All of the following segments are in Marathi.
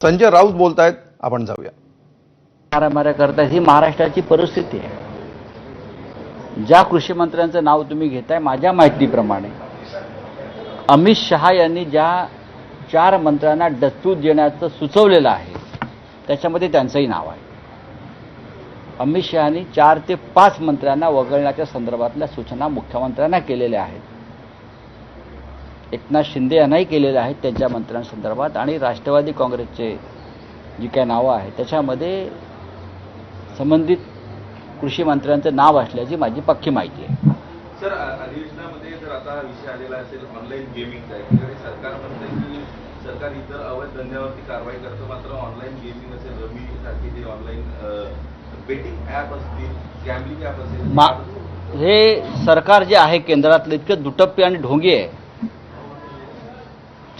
संजय राऊत बोलतायत आपण जाऊया. मारामाऱ्या करतायत ही महाराष्ट्राची परिस्थिती आहे. ज्या कृषी मंत्र्यांचं नाव तुम्ही घेताय माझ्या माहितीप्रमाणे अमित शहा यांनी ज्या चार मंत्र्यांना डच्चू देण्याचं सुचवलेलं आहे त्याच्यामध्ये त्यांचंही नाव आहे. अमित शहानी चार ते पाच मंत्र्यांना वगळण्याच्या संदर्भातल्या सूचना मुख्यमंत्र्यांना केलेल्या आहेत. एकनाथ शिंदे यांनाही केलेल्या आहेत त्यांच्या मंत्र्यांसंदर्भात आणि राष्ट्रवादी काँग्रेसचे जी काय नावं आहेत त्याच्यामध्ये संबंधित कृषी मंत्र्यांचं नाव असल्याची माझी पक्की माहिती आहे. सर अधिवेशनामध्ये जर आता हा विषय आलेला असेल ऑनलाईन गेमिंगचा एकीकडे सरकार म्हणतंय की सरकार इतर अवैध धंद्यावरती कारवाई करतं मात्र ऑनलाईन गेमिंग असेल रमी सारखे जे ऑनलाईन बेटिंग ॲप असतील गॅमलिंग ॲप असेल मा हे सरकार जे आहे केंद्रातलं इतकं दुटप्पी आणि ढोंगी आहे.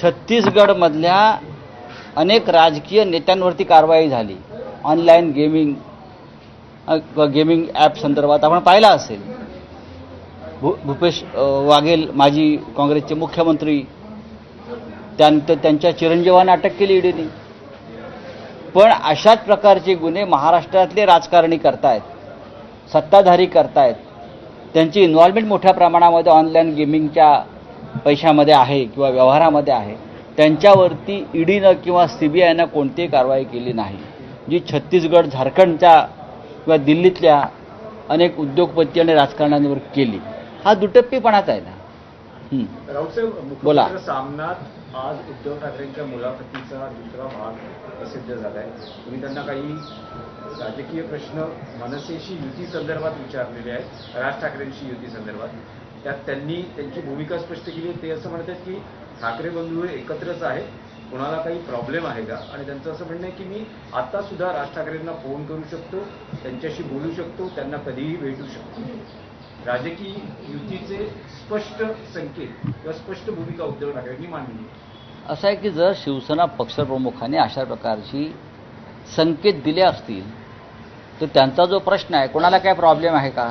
छत्तीसगडमधल्या अनेक राजकीय नेत्यांवरती कारवाई झाली. ऑनलाईन गेमिंग गेमिंग ॲप संदर्भात आपण पाहिला असेल. भू भूपेश वाघेल माजी काँग्रेसचे मुख्यमंत्री त्यानंतर त्यांच्या चिरंजीवांना अटक केली ईडीने. पण अशाच प्रकारचे गुन्हे महाराष्ट्रातले राजकारणी करतायत सत्ताधारी करतायत. त्यांची इन्व्हॉल्वमेंट मोठ्या प्रमाणामध्ये ऑनलाईन गेमिंगच्या पैशामध्ये आहे किंवा व्यवहारामध्ये आहे त्यांच्यावरती ईडीनं किंवा सी बी आयनं कोणतीही कारवाई केली नाही. जी छत्तीसगड झारखंडच्या किंवा दिल्लीतल्या अनेक उद्योगपती आणि राजकारण्यांवर केली. हा दुटप्पीपणाच आहे ना. बोला. सामनात आज उद्धव ठाकरेंच्या मुलाखतीचा दुसरा भाग प्रसिद्ध झालाय. तुम्ही त्यांना काही राजकीय प्रश्न मनसेशी युती संदर्भात विचारलेले आहेत राज ठाकरेंशी युती संदर्भात. त्यात त्यांनी त्यांची भूमिका स्पष्ट केली आहे. ते असं म्हणतात की ठाकरे बंधू हे एकत्रच आहेत. कुणाला काही प्रॉब्लेम आहे का? आणि त्यांचं असं म्हणणं आहे की मी आता सुद्धा राज ठाकरेंना फोन करू शकतो त्यांच्याशी बोलू शकतो त्यांना कधीही भेटू शकतो. राजकीय युतीचे स्पष्ट संकेत किंवा स्पष्ट भूमिका उद्धव ठाकरेंनी मांडली. असं आहे की जर शिवसेना पक्षप्रमुखाने अशा प्रकारची संकेत दिले असतील तर त्यांचा जो प्रश्न आहे कोणाला काय प्रॉब्लेम आहे का?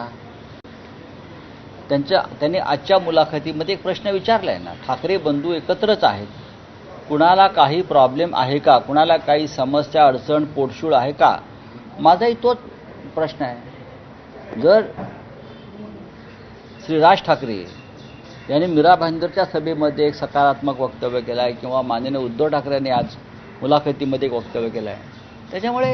त्यांच्या त्यांनी आजच्या मुलाखतीमध्ये एक प्रश्न विचारला आहे ना ठाकरे बंधू एकत्रच आहेत. कुणाला काही प्रॉब्लेम आहे का? कुणाला काही समस्या अडचण पोटशूळ आहे का? माझाही तोच प्रश्न आहे. जर श्री राज ठाकरे यांनी मीरा भाईंदरच्या सभेमध्ये एक सकारात्मक वक्तव्य केलं आहे किंवा माननीय उद्धव ठाकरेंनी आज मुलाखतीमध्ये एक वक्तव्य केलं आहे त्याच्यामुळे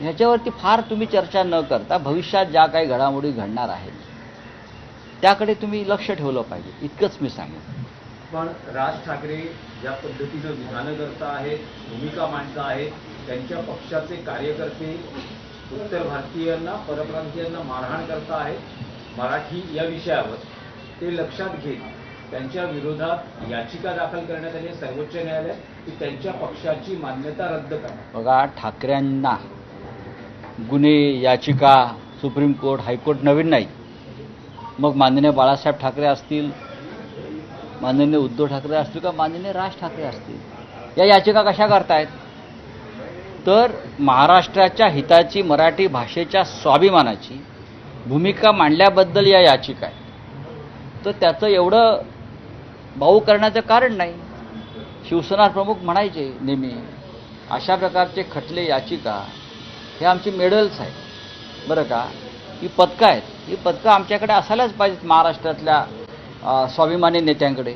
ह्याच्यावरती फार तुम्ही चर्चा न करता भविष्यात ज्या काही घडामोडी घडणार आहेत त्याकडे तुम्ही लक्ष ठेवलं पाहिजे. इतकंच मी सांगेन. पण राज ठाकरे ज्या पद्धतीनं विधानं करता आहेत भूमिका मांडता आहेत त्यांच्या पक्षाचे कार्यकर्ते उत्तर भारतीयांना परप्रांतीयांना मारहाण करता आहेत. मराठी या विषयावर ते लक्षात घेत त्यांच्या विरोधात याचिका दाखल करण्यात आली सर्वोच्च न्यायालयात की त्यांच्या पक्षाची मान्यता रद्द करा बघा ठाकरेंना गुन्हे याचिका सुप्रीम कोर्ट हायकोर्ट नवीन नाही मग माननीय बाळासाहेब ठाकरे असतील माननीय उद्धव ठाकरे असतील का माननीय राज ठाकरे असतील या याचिका कशा करतायत? तर महाराष्ट्राच्या हिताची मराठी भाषेच्या स्वाभिमानाची भूमिका मांडल्याबद्दल या याचिका आहे तर त्याचं एवढं भाऊ करण्याचं कारण नाही. शिवसेना प्रमुख म्हणायचे नेहमी अशा प्रकारचे खटले याचिका हे आमची मेडल्स आहेत. बरं का? ही पदकं आहेत. ही पदकं आमच्याकडे असायलाच पाहिजेत महाराष्ट्रातल्या स्वाभिमानी नेत्यांकडे.